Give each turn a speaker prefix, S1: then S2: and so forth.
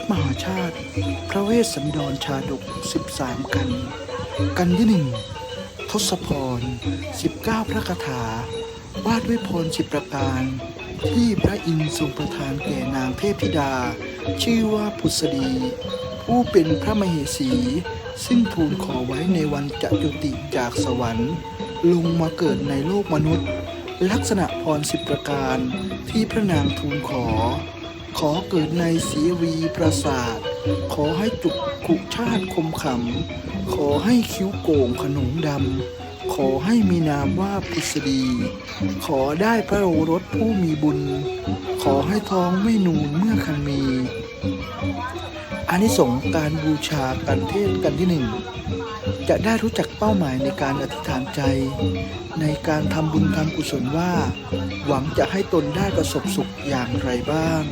S1: ศมหาชาติ พระเวสสันดรชาดก 13 กัน กันที่หนึ่งทศพร 19 พระคาถา วาดด้วยพรสิบประการ ที่พระอินทร์ทรงประทานแก่นางเทพธิดา ชื่อว่าพุษดี ผู้เป็นพระมเหสี ซึ่งทูลขอไว้ในวันจะจุติจากสวรรค์ ลงมาเกิดในโลกมนุษย์ ลักษณะพรสิบประการที่พระนางทูลขอ ขอเกิดในสีวีปราสาท ขอให้จุกขุชาติคมขำ ขอให้คิ้วโก่งขนงดำ ขอให้มีนามว่าพุษดี ขอได้พระโอรสผู้มีบุญ ขอให้ท้องไม่นูนเมื่อคันมีอานิสงส์การบูชากันเทศกันที่หนึ่งจะได้รู้จักเป้าหมายในการอธิษฐานใจ ในการทำบุญทำกุศลว่า หวังจะให้ตนได้ประสบสุขอย่างไรบ้าง